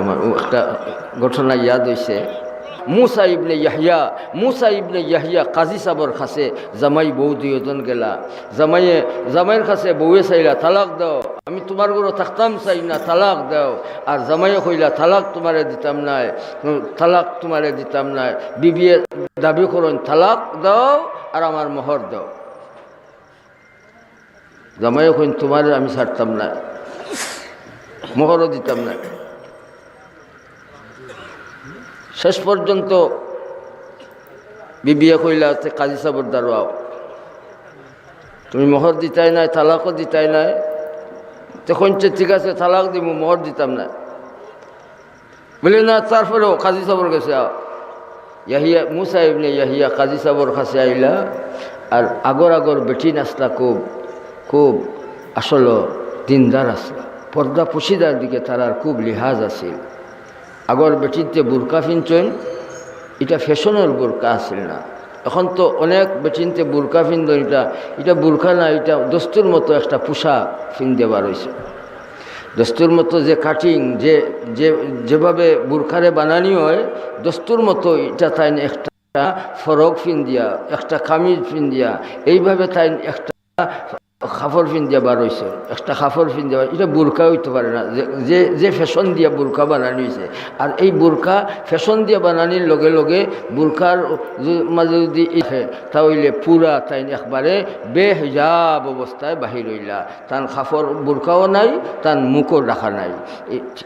আমার। একটা ঘটনা ইয়াদ হয়েছে মুসা ইবনে ইয়াহিয়া মুসা ইবনে ইয়াহিয়া কাজী সাবর কাছে জামাই বউ দুইজন গেলা। জামাইয়ে, জামাইয়ের কাছে বউয়ে চাইলা, তালাক দাও, আমি তোমার ঘরে থাকতাম চাই না তালাক দাও। আর জামাইয়ে কইলা, তালাক তোমারে দিতাম নাই, তালাক তোমারে দিতাম নাই। বিবিয়ে দাবি করুন, তালাক দাও আর আমার মোহর দাও। জামাইয়ে কইন, তোমার আমি ছাড়তাম না মোহরও দিতাম না শেষ পর্যন্ত বিবিয়া কইলা তে কাজী সাবর দারোয়াও তুমি মোহর দিতাই নাই, তালাকও দিতাই নাই। তখন যে ঠিক আছে, তালাক দিব মোহর দিতাম না। বলে, না, তারপরেও কাজী সাবর আও। ইয়াহিয়া, মুসা ইবনে ইয়াহিয়া কাজী সাবর কাছে আইলা, আর আগর আগর বেটি নাচলা খুব খুব আসল দিনদার আসলা পর্দা পুশিদার দিকে তারার খুব লিহাজ আছিল। আগর বেটিতে বুরকা ফিনছেন এটা ফ্যাশনের বুরকা আছিল না। এখন তো অনেক বেটিনতে বুরকা ফিনদ এটা এটা বুরকা না, এটা দস্তুর মতো একটা পোশাক ফিন দেওয়া রয়েছে। দস্তুর মতো যে কাটিং, যে যে, যেভাবে বুরখারে বানানি হয়, দস্তুর মতো এটা তাই একটা ফরক ফিন দিয়া, একটা কামিজ ফিন দিয়া, এইভাবে তাই একটা খাফর ফিন দিয়া বার হয়েছে একটা খাফর ফিন দেওয়া এটা বুরকা হইতে পারে না, যে- যে ফ্যাশন দিয়া বুরকা বানানি হয়েছে আর এই বুরকা ফ্যাশন দিয়া বানানির লগে লগে বুরকার মাঝে যদি তাহলে পুরা তাই একবারে বেহিজাব অবস্থায় বাহির হইলা তার খাফর বুরকাও নাই তার মুখও রাখা নাই।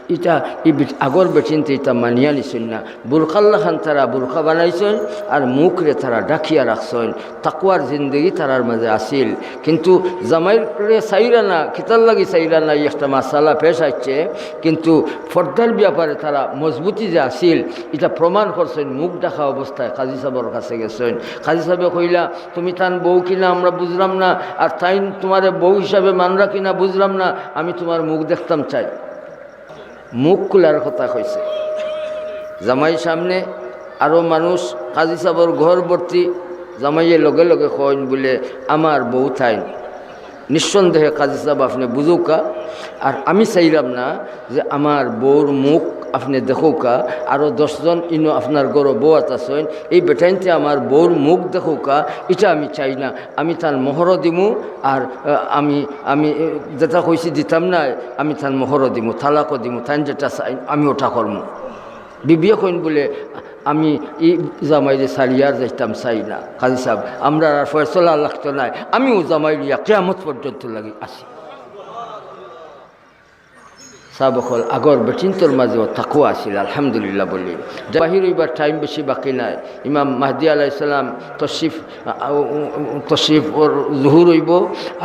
এটা এই আগর বেচিনতে এটা মানিয়া নিছেন না বুরকাল্লা খান তারা বুরকা বানাইছেন আর মুখরে তারা ডাকিয়া রাখছেন তাকুয়ার জিন্দগি তারার মাঝে আসিল কিন্তু জামাইরে চাইরা না খিতার লাগি চাইরা না একটা মাসালা পেশ আসছে, কিন্তু ফর্দার ব্যাপারে তারা মজবুতি যে আসিল, এটা প্রমাণ করছেন, মুখ দেখা অবস্থায় কাজী সাহেবের কাছে গেছেন। কাজী সাহেবে কইলা, তুমি তান বউ কিনা আমরা বুঝলাম না, আর তাই তোমার বউ হিসাবে মানরা কিনা বুঝলাম না, আমি তোমার মুখ দেখতাম চাই। মুখ খোলার কথা কইছে। জামাই সামনে আরও মানুষ কাজী সাহেবর ঘর ভর্তি জামাইয়ে লগে লগে কইন বলে, আমার বউ থাইন। নিঃসন্দেহে কাজী সাহেব আপনি বুঝুকা। আর আমি চাইলাম না যে আমার বউর মুখ আপনি দেখুকা আরও দশজন ইনো আপনার গরো বউ আছেন, এই বেটাইনতে আমার বউর মুখ দেখুকা, এটা আমি চাই না। আমি তার মোহরও দিমু, আর আমি আমি যেটা কইছি দিতাম না, আমি তার মোহরও দিমু, তালাকও দিমু তাই যেটা চাই আমি ওটা করমু। বিবিয়ে কইন বলে, আমি ই জামাই যে সারিয়ার যাইতাম চাই না কাজী সাহেব আমরা আর ফয়সলা লাগতো নাই। আমিও জামাই লিয়া কেয়ামত পর্যন্ত লাগি আসি। সাবকল আগর বেটিনতর মাঝেও তাকুয়া আছিল, আলহামদুলিল্লাহ বলি। বাহির হইবার টাইম বেশি বাকি নাই। ইমাম মাহদি আলাইসালাম তশিফ তশিফ ওর জহুর হইব,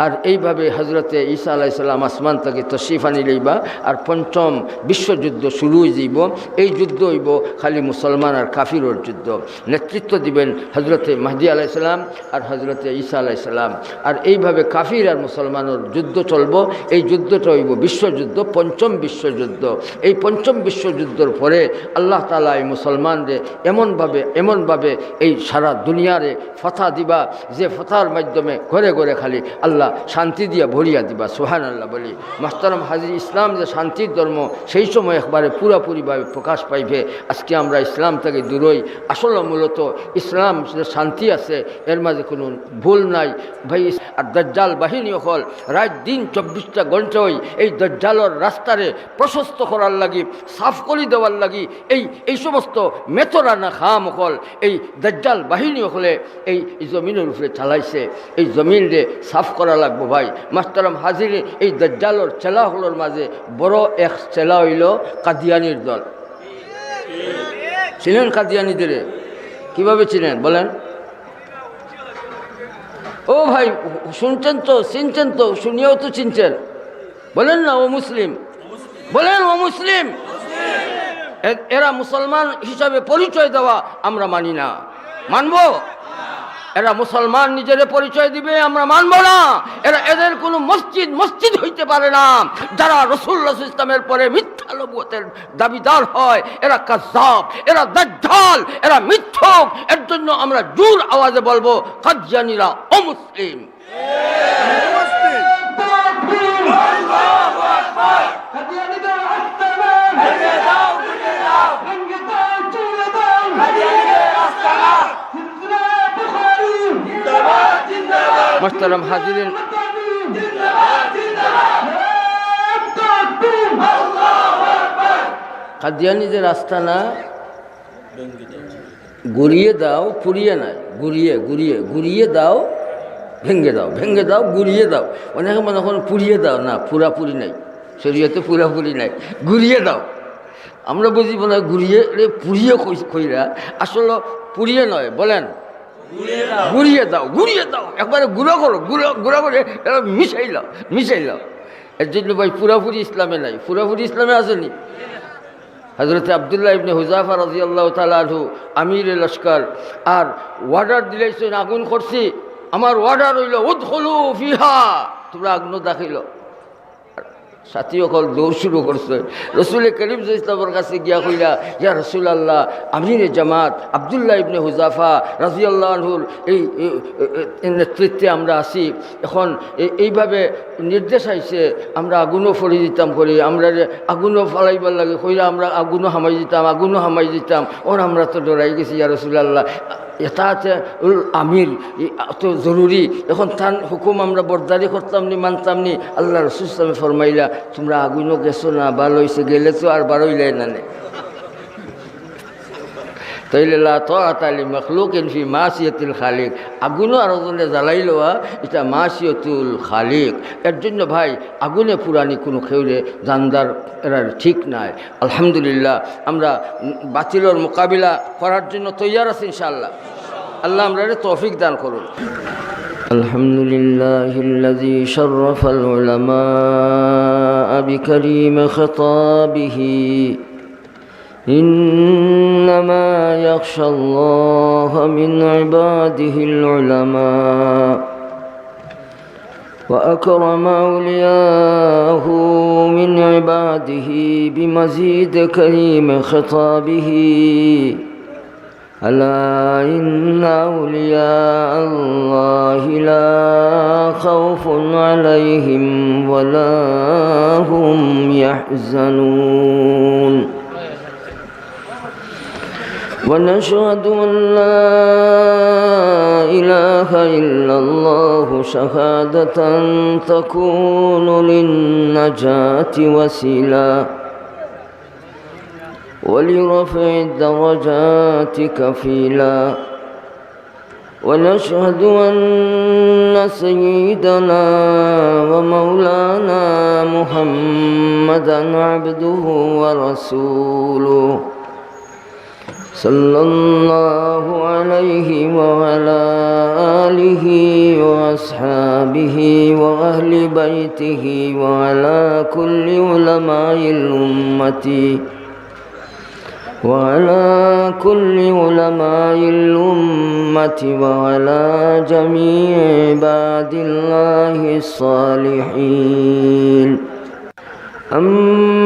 আর এইভাবে হজরতে ঈসা আলাইসাল্লাম আসমান তাকে তশিফ আনি লইবা, আর পঞ্চম বিশ্বযুদ্ধ শুরু হয়ে যাইব। এই যুদ্ধ হইব খালি মুসলমান আর কাফিরর যুদ্ধ। নেতৃত্ব দিবেন হজরতে মাহদি আলাইসাল্লাম আর হজরতে ঈসা আলাইসাল্লাম আর এইভাবে কাফির আর মুসলমানের যুদ্ধ চলব। এই যুদ্ধটা হইব বিশ্বযুদ্ধ, পঞ্চম বিশ্বযুদ্ধ। এই পঞ্চম বিশ্বযুদ্ধর পরে আল্লাহ তালা এই মুসলমানরে এমনভাবে এমনভাবে এই সারা দুনিয়ারে ফথা দিবা, যে ফথার মাধ্যমে ঘরে ঘরে খালি আল্লাহ শান্তি দিয়া ভরিয়া দিবা সোহান আল্লাহ বলি। মাস্তারাম হাজির, ইসলাম যে শান্তির ধর্ম, সেই সময় একবারে পুরাপুরিভাবে প্রকাশ পাইবে। আজকে আমরা ইসলাম থেকে দূরই। আসলে মূলত ইসলাম যে শান্তি আছে, এর মাঝে কোনো ভুল নাই। ভাই, আর দজ্জাল বাহিনী হল, রাত দিন চব্বিশটা ঘন্টাই এই দজ্জালর রাস্তারে প্রশস্ত করার লাগি, সাফ করে দেওয়ার লাগি, এই এই সমস্ত মেথরা না খাম হল এই দজ্জাল বাহিনী হলে এই জমিনের উপরে চালাইছে, এই জমিন রে সাফ করা লাগবো ভাই। মাস্টারাম হাজির এই দজ্জালর চেলা হলোর মাঝে বড় এক চেলা হইল কাদিয়ানির দল। ছিলেন কাদিয়ানিদের? কীভাবে ছিলেন বলেন। ও ভাই, শুনছেন তো, চিনছেন তো, শুনিয়েও তো চিনছেন। বলেন না, ও মুসলিম। বলেন ও মুসলিম। এরা মুসলমান হিসাবে পরিচয় দেওয়া আমরা মানি না। মানব? এরা মুসলমান নিজের পরিচয় দিবে আমরা মানব না। এরা এদের কোনো মসজিদ মসজিদ হইতে পারে না। যারা রসুল্লাহ ইসলামের পরে মিথ্যা নবুয়তের দাবিদার হয় এরা কাজাব এরা দাজ্জাল এরা মিথ্যক। এর জন্য আমরা জোর আওয়াজে বলব কাজিয়ানিরা অমুসলিম হবে মোস্তরম হাজিরিন। কাদিয়ানি যে রাস্তা না গুরিয়ে দাও, পুড়িয়ে না গুরিয়ে গুরিয়ে গুড়িয়ে দাও ভেঙ্গে দাও ভেঙ্গে দাও গুরিয়ে দাও। অনেক মনে করেন পুড়িয়ে দাও, না, পুরাপুরি নাই। শরীয়তে পুরাপুরি নাই। গুড়িয়ে দাও। আমরা বুঝি বলে গুড়িয়ে রে পুড়িয়ে কই- কইরা আসলে পুড়িয়ে নয় বলেন। গুড়িয়ে দাও। গুড়িয়ে দাও একবারে গুঁড়ো করো গুঁড়ো গুঁড়ো করে এটা মিশাই লাও মিশাই লাও। এর জন্য ভাই পুরাপুরি ইসলামে নাই। পুরাপুরি ইসলামে আসেনি। হজরত আবদুল্লাহ ইবনে হুজাফা রাজি আল্লাহ তালু আমির লস্কর আর ওয়ার্ডার দিলাইছেন আগুন করছি। আমার ওয়ার্ডার হইল উদ হলু ফিহা। তোমরা আগুন দেখাইল সাথী অকল দৌড় শুরু করছে। রসুল করিম ইসলামের কাছে গিয়া কইলা ইয়া রসুল আল্লাহ আমির জামাত, আবদুল্লাহ ইবনে হুজাফা রাজি আল্লাহুর এই নেতৃত্বে আমরা আছি। এখন এই- এইভাবে নির্দেশ আইছে, আমরা আগুনও ফরি দিতাম করি, আমরা আগুনও ফালাইবার লাগে, কইরা আমরা আগুনও হামাই দিতাম, আগুনও হামাই দিতাম। ওর আমরা তো ডরাই গেছি, ইয়া রসুল আল্লাহ এটা আছে উল আমির এত জরুরি। এখন তার হুকুম আমরা বরদারি করতাম নি মানতাম নি আল্লাহ রসুল ইসলামে ফরমাইলা, তোমরা আগুনও গেছো না ভালো হয়েছে গেলে তো আর বারোইলাই না নে। তাইলে লা তালি মখলুক ফি মাসিয়তুল খালিক আগুনও আর ওজনে জ্বালাই লওয়া এটা মাসিয়তুল খালিক এর জন্য ভাই আগুনে পুরানি কোনো খেউরে জানদার এরা ঠিক নাই আলহামদুলিল্লাহ আমরা উম, বাতিলর মোকাবিলা করার জন্য তৈয়ার আছি ইনশাআল্লাহ আল্লাহ আমরা তৌফিক দান করুন الحمد لله الذي شرف العلماء بكريم خطابه إنما يخشى الله من عباده العلماء وأكرم أولياءه من عباده بمزيد كريم خطابه. ألا إن أولياء الله لا خوف عليهم ولا هم يحزنون. ونشهد أن لا إله إلا الله شهادة تكون للنجاة وسيلا. ولرفع الدرجات كفيلا ونشهد أن سيدنا ومولانا محمدا عبده ورسوله. صلى الله عليه وعلى آله وأصحابه وأهل بيته وعلى كل علماء الأمة وعلى كل علماء الأمة وعلى جميع عباد الله الصالحين. أما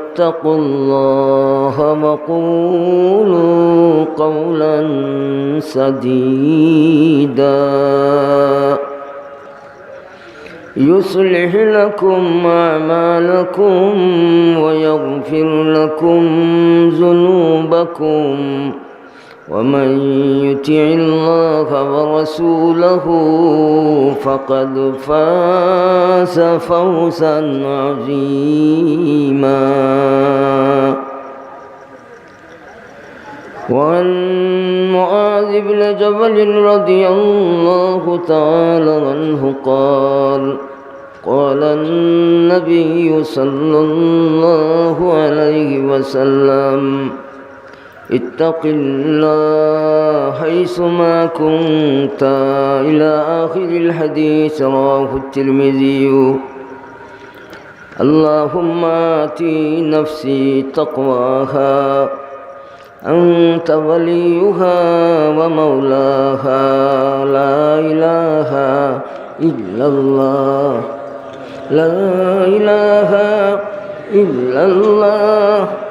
اتقوا الله وقولوا قولا سديدا. يصلح لكم أعمالكم ويغفر لكم ذنوبكم. ومن يطع الله ورسوله فقد فاز فوزا عظيما. وعن معاذ بن جبل رضي الله تعالى عنه قال قال النبي صلى الله عليه وسلم اتق الله حيثما كنت. إلى آخر الحديث رواه الترمذي. اللهم آتي نفسي تقواها. أنت وليها ومولاها. لا إله إلا الله. لا إله إلا الله.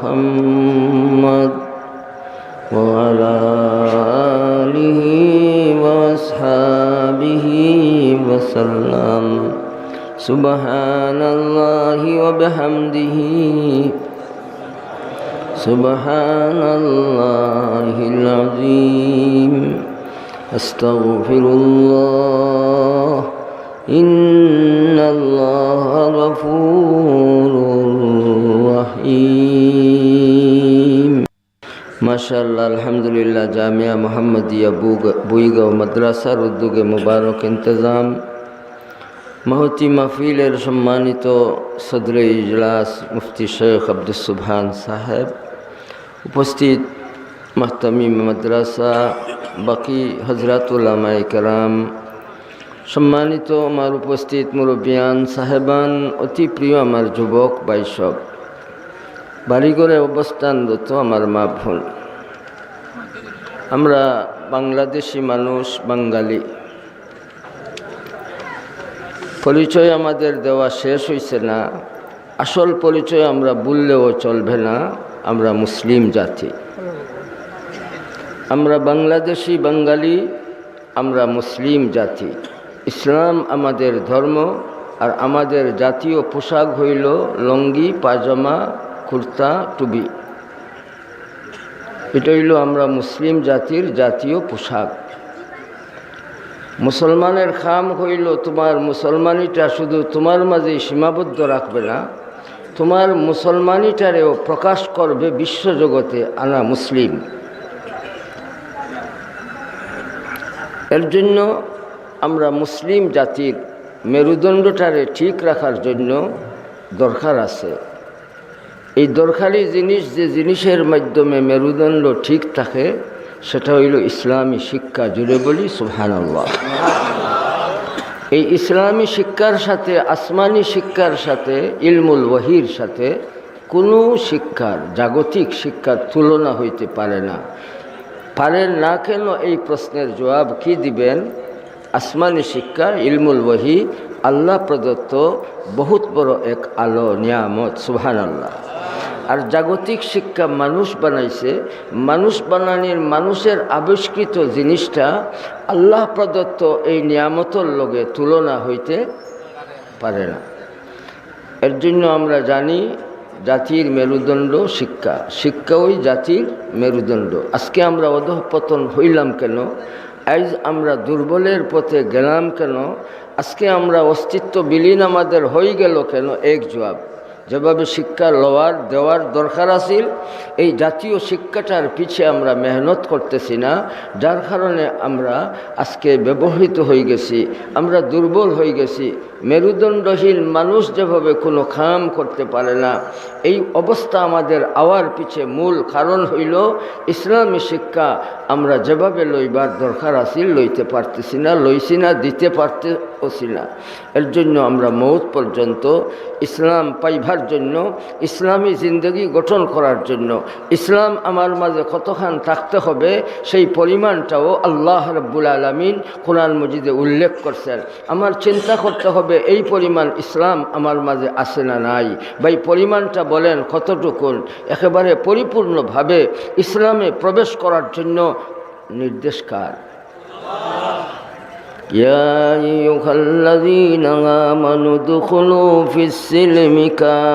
محمد وعلى آله وأصحابه وسلم سبحان الله وبحمده سبحان الله العظيم أستغفر الله إن الله غفور رحيم মাশাল্লাহ আলহামদুলিল্লাহ, জামিয়া মোহাম্মদিয়া বুইগাঁও মাদ্রাসার উদ্যোগে মুবারক ইন্তজাম। মাহতি মাহফিলের সম্মানিত সদরে ইজলাস মুফতি শেখ আব্দুল সুবহান সাহেব। উপস্থিত মাহতামি মাদ্রাসা বাকি হজরাতুল্লামাই কালাম সম্মানিত আমার উপস্থিত মুরব্বিয়ান সাহেবান, অতি প্রিয় আমার যুবক বাইসব অবস্থান দত আমার মা ভুল। আমরা বাংলাদেশি মানুষ, বাঙালি। পরিচয় আমাদের দেওয়া শেষ হয়েছে না। আসল পরিচয় আমরা বললেও চলবে না। আমরা মুসলিম জাতি। আমরা বাংলাদেশি, বাঙালি, আমরা মুসলিম জাতি। ইসলাম আমাদের ধর্ম আর আমাদের জাতীয় পোশাক হইল লঙ্গি, পাজামা কুর্তা টুবি এটা হইল আমরা মুসলিম জাতির জাতীয় পোশাক। মুসলমানের খাম হইল তোমার মুসলমানিটা শুধু তোমার মাঝে সীমাবদ্ধ রাখবে না, তোমার মুসলমানিটারেও প্রকাশ করবে বিশ্বজগতে আনা মুসলিম। এর জন্য আমরা মুসলিম জাতির মেরুদণ্ডটারে ঠিক রাখার জন্য দরকার আছে। এই দরকারি জিনিস যে জিনিসের মাধ্যমে মেরুদণ্ড ঠিক থাকে, সেটা হইল ইসলামী শিক্ষা জুড়ে বলি সুহানাল্লাহ এই ইসলামী শিক্ষার সাথে, আসমানি শিক্ষার সাথে, ইলমুল ওয়াহির সাথে কোনো শিক্ষার, জাগতিক শিক্ষার তুলনা হইতে পারে না। পারেন না কেন এই প্রশ্নের জবাব কি দিবেন? আসমানি শিক্ষা, ইলমুল ওয়াহি, আল্লাহ প্রদত্ত বহুত বড় এক আলো, নিয়ামত সুহান আল্লাহ আর জাগতিক শিক্ষা মানুষ বানাইছে, মানুষ বানানির মানুষের আবিষ্কৃত জিনিসটা আল্লাহ প্রদত্ত এই নিয়ামতর লগে তুলনা হইতে পারে না। এর জন্য আমরা জানি জাতির মেরুদণ্ড শিক্ষা শিক্ষা ওই জাতির মেরুদণ্ড। আজকে আমরা অধঃপতন হইলাম কেন? আজ আমরা দুর্বলের পথে গেলাম কেন? আজকে আমরা অস্তিত্ব বিলীন আমাদের হয়ে গেল কেন? এক জবাব। যেভাবে শিক্ষা লওয়ার, দেওয়ার দরকার আছিল, এই জাতীয় শিক্ষাটার পিছে আমরা মেহনত করতেছি না, যার কারণে আমরা আজকে ব্যবহৃত হয়ে গেছি, আমরা দুর্বল হয়ে গেছি। মেরুদণ্ডহীন মানুষ যেভাবে কোনো খাম করতে পারে না, এই অবস্থা আমাদের আওয়ার পিছে মূল কারণ হইল, ইসলামী শিক্ষা আমরা যেভাবে লইবার দরকার আছিল, লইতে পারতেছি না, লইছি না, দিতে পারতেছি না এর জন্য আমরা মৌত পর্যন্ত ইসলাম পাইবার জন্য, ইসলামী জিন্দগি গঠন করার জন্য, ইসলাম আমার মাঝে কতখান থাকতে হবে সেই পরিমাণটাও আল্লাহ রব্বুল আলমিন কোরআন মজিদে উল্লেখ করছেন। আমার চিন্তা করতে হবে, এই পরিমাণ ইসলাম আমার মাঝে আসে না নাই? বা এই পরিমাণটা বলেন কতটুকুন? একেবারে পরিপূর্ণভাবে ইসলামে প্রবেশ করার জন্য নির্দেশকার يا أيها الذين آمنوا ادخلوا في السلم كافة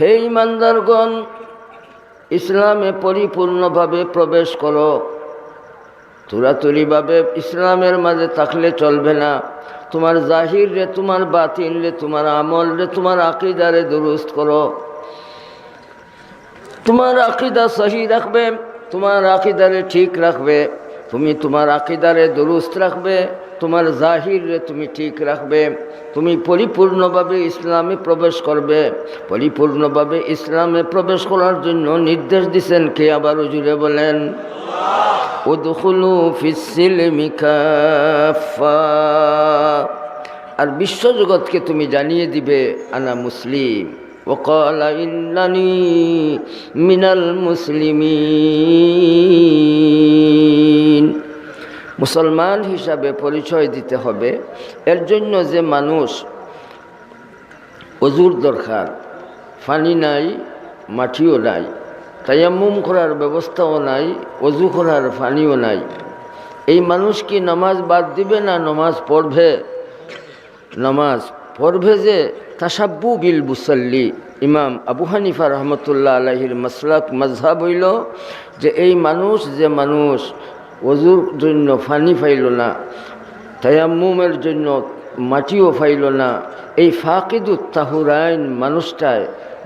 হে ইমানদারগণ ইসলামে পরিপূর্ণভাবে প্রবেশ করো তুরাতুরিভাবে ইসলামের মাঝে থাকলে চলবে না তোমার জাহির রে তোমার বাতিল রে তোমার আমল রে তোমার আকিদারে দুরুস্ত করো তোমার আকিদা সহি রাখবে তোমার আকিদারে ঠিক রাখবে, তুমি তোমার আকিদারে দুরুস্ত রাখবে, তোমার জাহিরে তুমি ঠিক রাখবে, তুমি পরিপূর্ণভাবে ইসলামে প্রবেশ করবে, পরিপূর্ণভাবে ইসলামে প্রবেশ করার জন্য নির্দেশ দিছেন কে আবার জুড়ে বলেন? উদখুলু ফিসিলমি কাফা আর বিশ্বজগৎকে তুমি জানিয়ে দিবে, আনা মুসলিম। وقال إنني من المسلمين মুসলমান হিসাবে পরিচয় দিতে হবে এর জন্য যে মানুষ অজুর দরকার পানি নাই মাটিও নাই তায়াম্মুম করার ব্যবস্থাও নাই অজু করার পানিও নাই এই মানুষ কি নামাজ বাদ দিবে না নামাজ পড়বে নামাজ পড়বে যে তাসাব্বু বিল মুসল্লি। ইমাম আবু হানিফা রহমতুল্লাহ আলহির মাসলাক মজহাব হইল যে এই মানুষ, যে মানুষ অজুর জন্য ফানি ফাইল না, তায়াম্মুমের জন্য মাটিও ফাইল না, এই ফাকিদুত তাহুরাইন মানুষটায়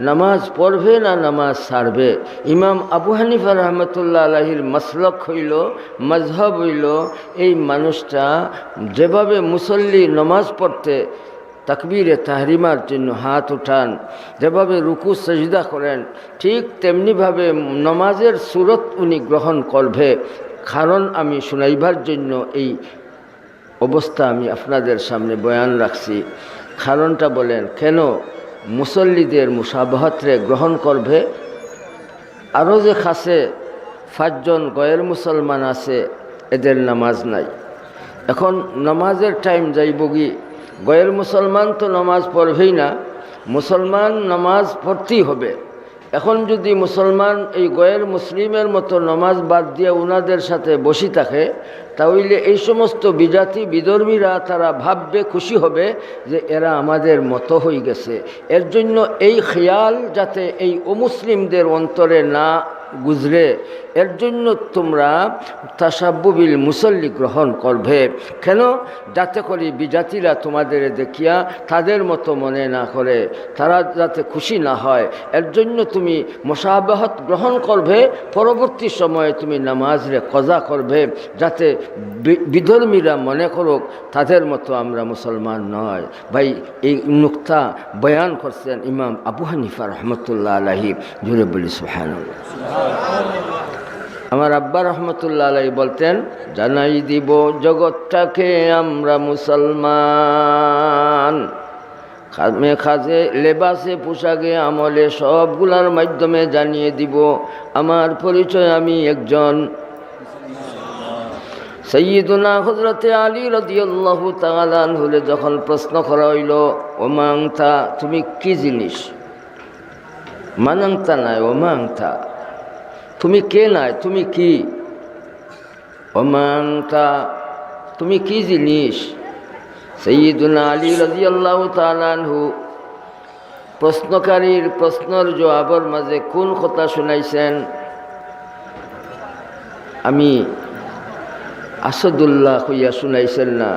নামাজ পড়বে না নামাজ সারবে? ইমাম আবু হানিফা রহমতুল্লাহ আলহির মাসলক হইল মজহব হইল, এই মানুষটা যেভাবে মুসল্লি নামাজ পড়তে তাকবীরে তাহরিমার জন্য হাত উঠান। যেভাবে রুকু, সজদা করেন, ঠিক তেমনিভাবে নমাজের সুরত উনি গ্রহণ করবে। কারণ আমি শুনাইবার জন্য এই অবস্থা আমি আপনাদের সামনে বয়ান রাখছি। কারণটা বলেন, কেন মুসল্লিদের মুসাবাহতরে গ্রহণ করবে? আরও যে খাসে পাঁচজন গয়ের মুসলমান আছে, এদের নামাজ নাই। এখন নামাজের টাইম যাইবগি গয়ের মুসলমান তো নামাজ পড়বেই না, মুসলমান নামাজ পড়তেই হবে। এখন যদি মুসলমান এই গয়ের মুসলিমের মতো নামাজ বাদ দিয়ে উনাদের সাথে বসি থাকে, তাহলে এই সমস্ত বিজাতি বিধর্মীরা তারা ভাববে, খুশি হবে যে এরা আমাদের মতো হয়ে গেছে। এর জন্য এই খেয়াল যাতে এই অমুসলিমদের অন্তরে না গুজরে, এর জন্য তোমরা তাসাব্বুবিল মুসল্লি গ্রহণ করবে। কেন? যাতে করে বিজাতিরা তোমাদের দেখিয়া তাদের মতো মনে না করে, তারা যাতে খুশি না হয়। এর জন্য তুমি মশাবাহত গ্রহণ করবে, পরবর্তী সময়ে তুমি নামাজরে কজা করবে, যাতে বিধর্মীরা মনে করুক তাদের মতো আমরা মুসলমান নয়। ভাই, এই নুক্তা বয়ান করছেন ইমাম আবু হানিফা রহমতুল্লাহ আলহি জুড়ে বলি সুহান আমার আব্বা রহমতুল্লাহ আলাই বলতেন, জানাই দিব জগৎটাকে আমরা মুসলমান। খাজে, লেবাসে পোশাকে আমলে সবগুলার মাধ্যমে জানিয়ে দিব, আমার পরিচয় আমি একজন। সৈয়দুনা হজরতে আলী রদিয়াল্লাহ তালান হলে যখন প্রশ্ন করা হইল ওমাংতা তুমি কি জিনিস? মানাংতা নাই ওমাংতা তুমি কে নাই? তুমি কি? ওমাংতা তুমি কি জিনিস? সৈয়দুনা আলী রদিয়াল্লাহ তালানহু প্রশ্নকারীর প্রশ্নর জবাবর মাঝে কোন কথা শুনাইছেন? আমি আসাদুল্লাহ হইয়া শুনাইছেন না।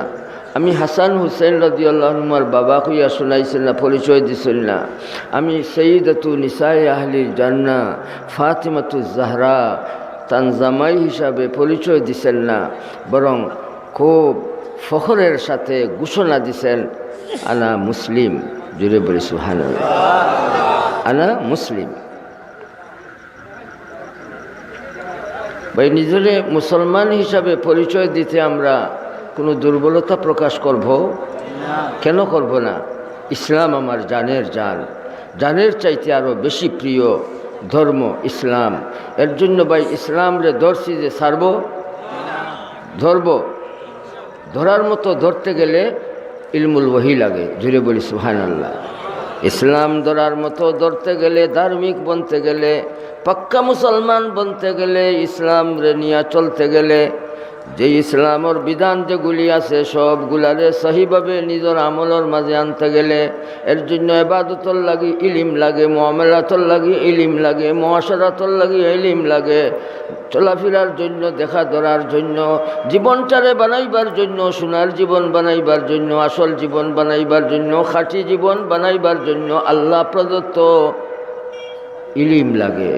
আমি হাসান হুসেন রদিউল্লাহমার বাবা হইয়া শুনাইছেন না, পরিচয় দিছেন না। আমি সঈদতু নিসাই আহলি জান্না ফাতিমাতু জাহরা, তানজামাই হিসাবে পরিচয় দিছেন না, বরং খুব ফখরের সাথে ঘোষণা দিছেন, আনা মুসলিম। জুড়ে বলি সুহান আনা মুসলিম। ভাই, নিজেরে মুসলমান হিসাবে পরিচয় দিতে আমরা কোনো দুর্বলতা প্রকাশ করব? কেন করব না? ইসলাম আমার জানের জান। জানের চাইতে আরও বেশি প্রিয় ধর্ম ইসলাম। এর জন্য ভাই ইসলামরে ধরছি যে সারব ধরব। ধরার মতো ধরতে গেলে ইলমুল ওহি লাগে জুড়ে বলি সুহান আল্লাহ ইসলাম ধরার মতো ধরতে গেলে, ধার্মিক বনতে গেলে, পাক্কা মুসলমান বনতে গেলে ইসলাম রে নিয়ে চলতে গেলে যে ইসলামর বিধান যেগুলি আছে, সবগুলারে সহিভাবে নিজের আমলের মাঝে আনতে গেলে এর জন্য এবাদতর লাগি ইলিম লাগে মহামেলাতর লাগি ইলিম লাগে মহাসারাতর লাগি ইলিম লাগে। চলাফেরার জন্য, দেখা ধরার জন্য, জীবনটারে বানাইবার জন্য, সোনার জীবন বানাইবার জন্য, আসল জীবন বানাইবার জন্য, খাঁটি জীবন বানাইবার জন্য আল্লাহ প্রদত্ত ইলিম লাগে।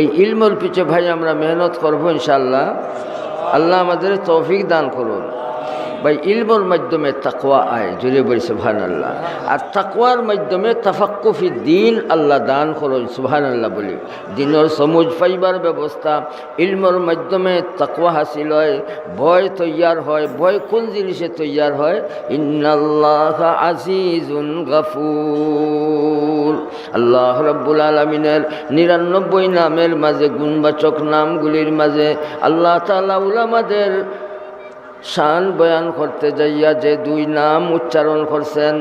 এই ইলমর পিছে ভাই আমরা মেহনত করব ইনশাল্লাহ আল্লাহ আমাদের তৌফিক দান করুন। ভাই ইলমর মাধ্যমে তাকওয়া আয় জুড়ে বলি সুবহান আল্লাহ আর তাকওয়ার মাধ্যমে তাফাক্কুফি দিন আল্লাহ দান করুন সুবহান আল্লাহ বলি। দিনের সমুজ পাইবার ব্যবস্থা ইলমর মাধ্যমে তাকওয়া হাসিল হয়, ভয় তৈয়ার হয়, ভয় কোন জিনিসে তৈয়ার হয়? ইন্নাল্লাহ আজিজুন গাফুর। আল্লাহ রব্বুল আলমিনের নিরানব্বই নামের মাঝে, গুণবাচক নামগুলির মাঝে, আল্লাহ তালা উলামাদের শান বয়ান করতে যাইয়া যে দুই নাম উচ্চারণ করছেন।